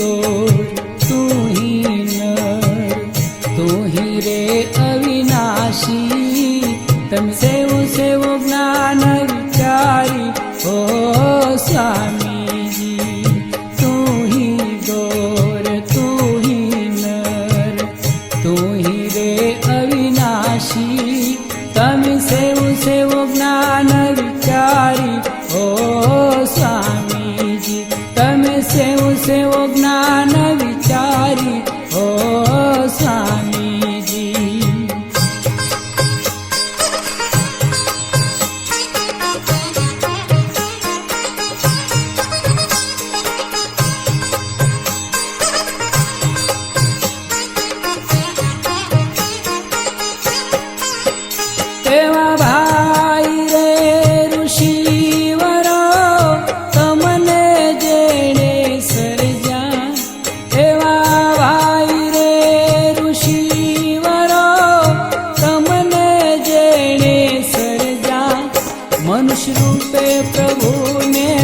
तोर तू ही नर रे अविनाशी तम सेव सेव ज्ञान विचारी ओ स्वामी. अंश रूपे प्रभु ने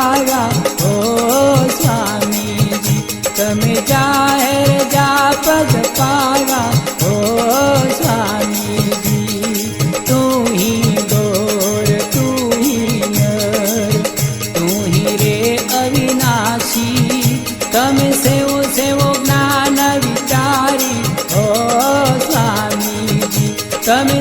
આવ્યા ઓ સ્વામીજી તમે જાહેર જા પદ પાવા ઓ સ્વામીજી તું હી દોર તું હી નર તું હી રે અવિનાશી તમે સેવો સેવો જ્ઞાન વિચારી ઓ સ્વામીજી તમે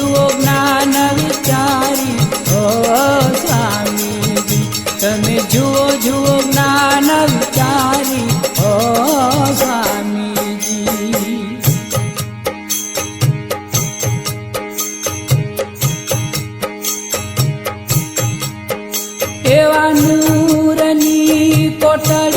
જુઓ જ્ઞાન વિચારી. ઓ સ્વામીજી, તમે જુઓ જુઓ જ્ઞાન વિચારી. ઓ સ્વામીજી. એવા નૂરની કોટડી